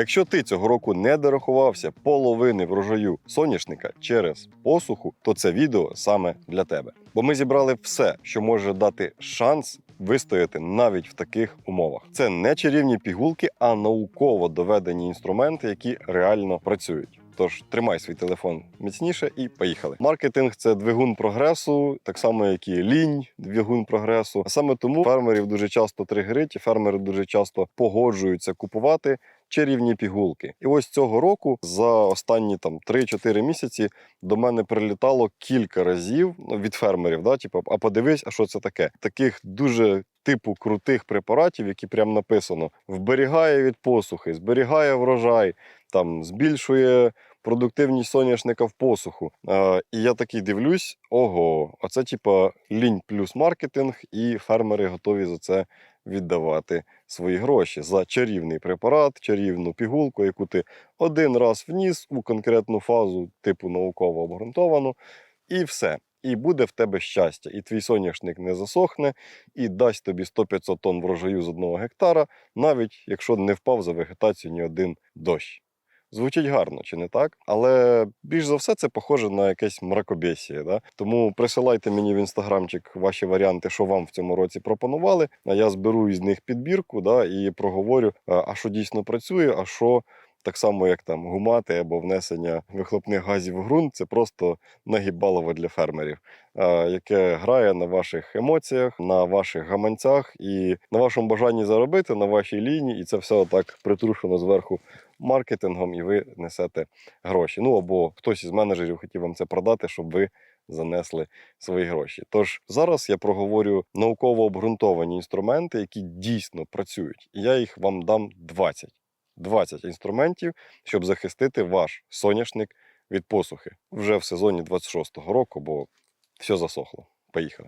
Якщо ти цього року не дорахувався половини врожаю соняшника через посуху, то це відео саме для тебе. Бо ми зібрали все, що може дати шанс вистояти навіть в таких умовах. Це не чарівні пігулки, а науково доведені інструменти, які реально працюють. Тож тримай свій телефон міцніше і поїхали. Маркетинг це двигун прогресу, так само як і лінь, двигун прогресу. А саме тому фермерів дуже часто тригерить, і фермери дуже часто погоджуються купувати чарівні пігулки. І ось цього року за останні там 3-4 місяці до мене прилітало кілька разів ну, від фермерів. Да, типу, а подивись, а що це таке? Таких дуже типу крутих препаратів, які прям написано: вберігає від посухи, зберігає врожай, там збільшує. Продуктивність соняшника в посуху. Е, і я такий дивлюсь: ого, оце типа лінь плюс маркетинг, і фермери готові за це віддавати свої гроші за чарівний препарат, чарівну пігулку, яку ти один раз вніс у конкретну фазу, типу науково обґрунтовану, і все. І буде в тебе щастя, і твій соняшник не засохне, і дасть тобі 100-500 тонн врожаю з одного гектара, навіть якщо не впав за вегетацію ні один дощ. Звучить гарно, чи не так? Але більш за все це похоже на якесь мракобесіє. Да? Тому присилайте мені в інстаграмчик ваші варіанти, що вам в цьому році пропонували. А я зберу із них підбірку да, і проговорю, а що дійсно працює, а що так само, як там гумати або внесення вихлопних газів в ґрунт, це просто нагібалово для фермерів, яке грає на ваших емоціях, на ваших гаманцях і на вашому бажанні заробити, на вашій лінії, і це все отак притрушено зверху маркетингом, і ви несете гроші. Ну або хтось із менеджерів хотів вам це продати, щоб ви занесли свої гроші. Тож зараз я проговорю науково обґрунтовані інструменти, які дійсно працюють. І я їх вам дам 20. 20 інструментів, щоб захистити ваш соняшник від посухи вже в сезоні 26-го року, бо все засохло. Поїхали.